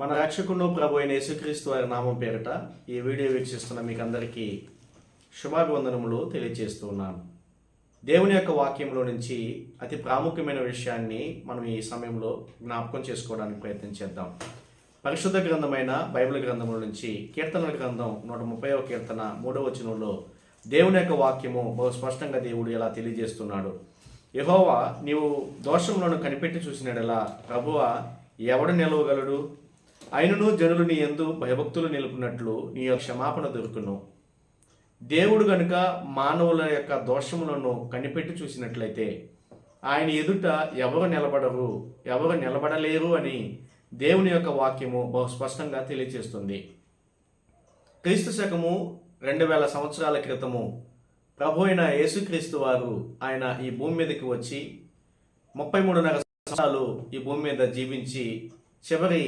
మన రక్షకుడు ప్రభు అయిన యేసుక్రీస్తు వారి నామం పేరిట ఈ వీడియో వీక్షిస్తున్న మీకు అందరికీ శుభాభివందనములు తెలియజేస్తూ ఉన్నాను దేవుని యొక్క వాక్యంలో నుంచి అతి ప్రాముఖ్యమైన విషయాన్ని మనం ఈ సమయంలో జ్ఞాపకం చేసుకోవడానికి ప్రయత్నం చేద్దాం. పరిశుద్ధ గ్రంథమైన బైబిల్ గ్రంథముల నుంచి కీర్తనల గ్రంథం నూట ముప్పైవ కీర్తన మూడవ వచనంలో దేవుని యొక్క వాక్యము బహు స్పష్టంగా దేవుడు ఎలా తెలియజేస్తున్నాడు. యహోవా నీవు దోషంలోను కనిపెట్టి చూసినడలా ప్రభువ ఎవడు నిలవగలడు? అయినను జనులు నీ ఎందు భయభక్తులు నిలుపునట్లు నీ యొక్క క్షమాపణ దొరుకును. దేవుడు గనుక మానవుల యొక్క దోషములను కనిపెట్టి చూసినట్లయితే ఆయన ఎదుట ఎవరు నిలబడరు ఎవరు నిలబడలేరు అని దేవుని యొక్క వాక్యము బహు స్పష్టంగా తెలియజేస్తుంది క్రీస్తు శకము రెండు వేల సంవత్సరాల క్రితము ప్రభు అయిన యేసుక్రీస్తు వారు ఆయన ఈ భూమి మీదకి వచ్చి ముప్పై మూడున్నర సంవత్సరాలు ఈ భూమి మీద జీవించి చివరి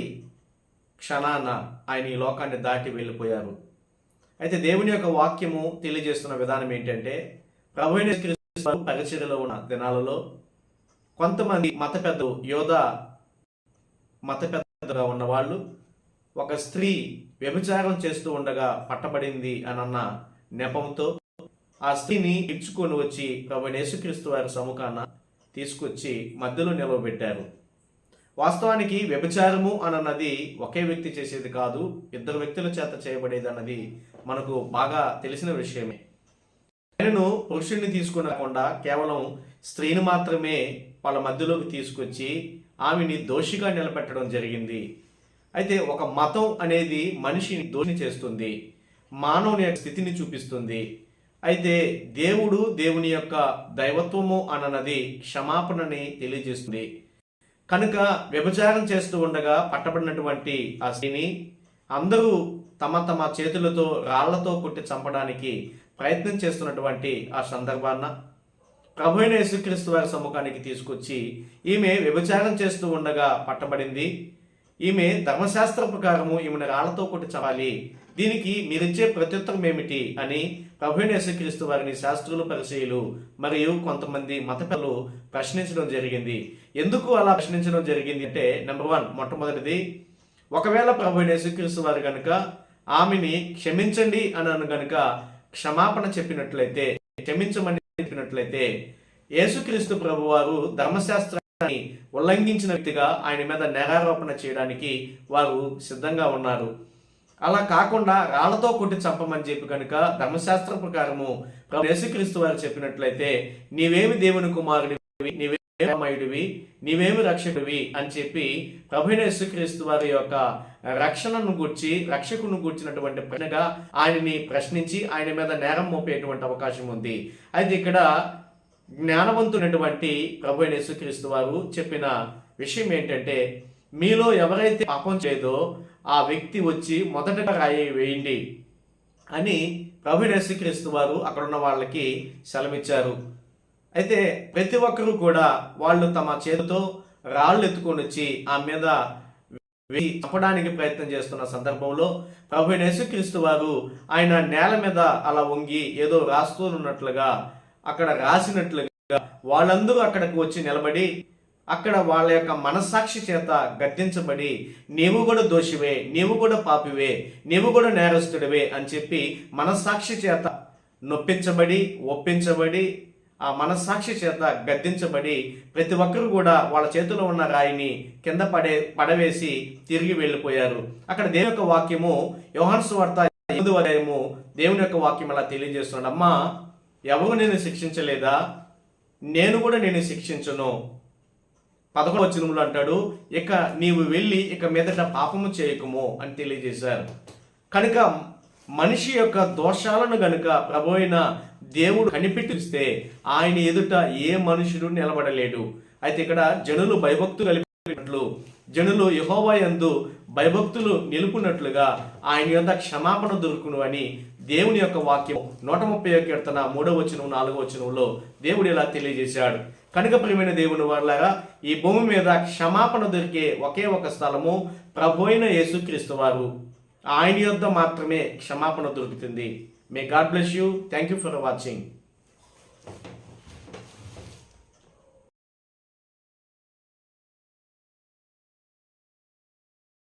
క్షణాన ఆయన ఈ లోకాన్ని దాటి వెళ్ళిపోయారు. అయితే దేవుని యొక్క వాక్యము తెలియజేస్తున్న విధానం ఏంటంటే ప్రభుని పరిచర్యలో ఉన్న దినాలలో కొంతమంది మత పెద్ద యోధ మత పెద్దగా ఉన్నవాళ్ళు ఒక స్త్రీ వ్యభిచారం చేస్తూ ఉండగా పట్టబడింది అని అన్న నెపంతో ఆ స్త్రీని ఇచ్చుకొని వచ్చి ప్రభు యేసుక్రీస్తు వారి సముఖాన తీసుకొచ్చి మధ్యలో నిలవబెట్టారు. వాస్తవానికి వ్యభిచారము అన్నది ఒకే వ్యక్తి చేసేది కాదు ఇద్దరు వ్యక్తుల చేత చేయబడేది అన్నది మనకు బాగా తెలిసిన విషయమే. ఆయనను పురుషుడిని తీసుకునకుండా కేవలం స్త్రీని మాత్రమే వాళ్ళ మధ్యలోకి తీసుకొచ్చి ఆమెని దోషిగా నిలబెట్టడం జరిగింది. అయితే ఒక మతం అనేది మనిషిని దోషి చేస్తుంది మానవుని యొక్క స్థితిని చూపిస్తుంది. అయితే దేవుడు దేవుని యొక్క దైవత్వము అన్నది క్షమాపణని తెలియజేస్తుంది. కనుక వ్యభిచారం చేస్తూ ఉండగా పట్టబడినటువంటి ఆ స్త్రీని అందరూ తమ తమ చేతులతో రాళ్ళతో కొట్టి చంపడానికి ప్రయత్నం చేస్తున్నటువంటి ఆ సందర్భాన్న ప్రభు అయిన యేసుక్రీస్తు వారి సముఖానికి తీసుకొచ్చి ఈమె వ్యభిచారం చేస్తూ ఉండగా పట్టబడింది. ఈమె ధర్మశాస్త్ర ప్రకారము ఈమెను రాళ్ళతో కొట్టి చవాలి దీనికి మీరిచ్చే ప్రత్యుత్తరం ఏమిటి? అని ప్రభుని యేసుక్రీస్తు వారిని శాస్త్రులు పరిశీలు మరియు కొంతమంది మతపిల్లలు ప్రశ్నించడం జరిగింది. ఎందుకు అలా ప్రశ్నించడం జరిగింది అంటే నెంబర్ వన్ మొట్టమొదటిది ఒకవేళ ప్రభు యేసుక్రీస్తు వారు కనుక ఆమెని క్షమించండి అని గనుక క్షమాపణ చెప్పినట్లయితే క్షమించమని చెప్పినట్లయితే యేసుక్రీస్తు ప్రభువారు ధర్మశాస్త్ర ఉల్లంఘించిన వ్యక్తిగా ఆయన మీద నేరారోపణ చేయడానికి వారు సిద్ధంగా ఉన్నారు. అలా కాకుండా రాళ్ళతో కొట్టి చంపమని చెప్పి కనుక ధర్మశాస్త్ర ప్రకారము యేసుక్రీస్తు వారు చెప్పినట్లయితే నీవేమి దేవుని కుమారుడివి నీవేమయుడివి నీవేమి రక్షకుడివి అని చెప్పి ప్రభు యేసుక్రీస్తు వారి యొక్క రక్షణను గుర్చి రక్షకును గుర్చినటువంటి ప్రశ్నగా ఆయనని ప్రశ్నించి ఆయన మీద నేరం మోపేటువంటి అవకాశం ఉంది. అయితే ఇక్కడ జ్ఞానవంతునటువంటి ప్రభు యేసుక్రీస్తు వారు చెప్పిన విషయం ఏంటంటే మీలో ఎవరైతే పాపం చేయదో ఆ వ్యక్తి వచ్చి మొదటగా రాయి వేయండి అని ప్రభు యేసుక్రీస్తు వారు అక్కడ ఉన్న వాళ్ళకి సెలవిచ్చారు. అయితే ప్రతి ఒక్కరూ కూడా వాళ్ళు తమ చేతితో రాళ్ళు ఎత్తుకొని వచ్చి ఆ మీద చంపడానికి ప్రయత్నం చేస్తున్న సందర్భంలో ప్రభు యేసుక్రీస్తు వారు ఆయన నేల మీద అలా వంగి ఏదో రాస్తూనున్నట్లుగా అక్కడ రాసినట్లుగా వాళ్ళందరూ అక్కడికి వచ్చి నిలబడి అక్కడ వాళ్ళ యొక్క మనస్సాక్షి చేత గద్దించబడి నీవు కూడా దోషివే నీవు కూడా పాపివే నీవు కూడా నేరస్తుడివే అని చెప్పి మనస్సాక్షి చేత నొప్పించబడి ఒప్పించబడి ఆ మనస్సాక్షి చేత గద్దించబడి ప్రతి ఒక్కరు కూడా వాళ్ళ చేతిలో ఉన్న రాయిని కింద పడే పడవేసి తిరిగి వెళ్ళిపోయారు. అక్కడ దేవుని యొక్క వాక్యము యోహాన్సు వార్త ఎనిమిది అధ్యాయము దేవుని యొక్క వాక్యం అలా తెలియజేస్తున్నాడు అమ్మా ఎవరు నేను శిక్షించలేదా? నేను కూడా నేను శిక్షించను. పదకొండు వచనములు అంటాడు ఇక నీవు వెళ్ళి ఇక మీదట పాపము చేయకము అని తెలియజేశారు. కనుక మనిషి యొక్క దోషాలను గనుక ప్రభు అయిన దేవుడు కనిపెట్టిస్తే ఆయన ఎదుట ఏ మనుషుడు నిలబడలేడు. అయితే ఇక్కడ జనులు భయభక్తులు కలిపినట్లు జనులు యహోవా యందు భయభక్తులు నిలుపునట్లుగా ఆయన యొక్క క్షమాపణ దొరుకును అని దేవుని యొక్క వాక్యం నూట ముప్పై కీర్తన మూడవ వచనం నాలుగవ వచనంలో దేవుడు ఇలా తెలియజేశాడు. కనుక ప్రియమైన దేవుని వారిలాగా ఈ భూమి మీద క్షమాపణ దొరికే ఒకే ఒక స్థలము ప్రభు అయిన యేసుక్రీస్తు వారు. ఆయన యొద్ద మాత్రమే క్షమాపణ దొరుకుతుంది. May God bless you thank you for watching